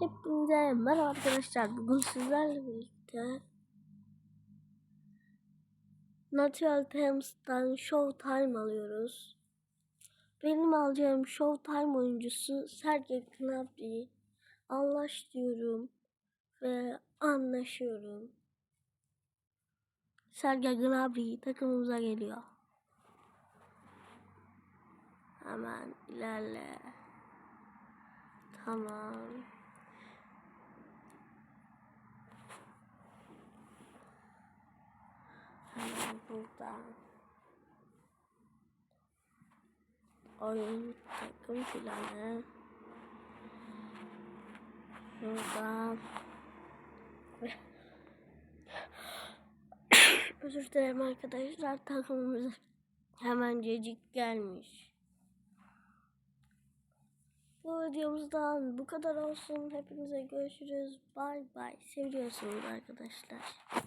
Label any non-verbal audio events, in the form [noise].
Hepinize merhaba arkadaşlar. Bugün sizlerle birlikte Natural Times'tan Showtime alıyoruz. Benim alacağım Showtime oyuncusu Sergey Gnabry. Anlaş diyorum ve anlaşıyorum. Sergey Gnabry takımımıza geliyor. Hemen ilerle. Tamam. Hemen buradan. Oyun takım planı. Buradan. [coughs] Özür dilerim arkadaşlar takımımız hemencecik gelmiş. Bu videomuzdan bu kadar olsun. Hepinize görüşürüz. Bay bay. Seviyorsunuz arkadaşlar.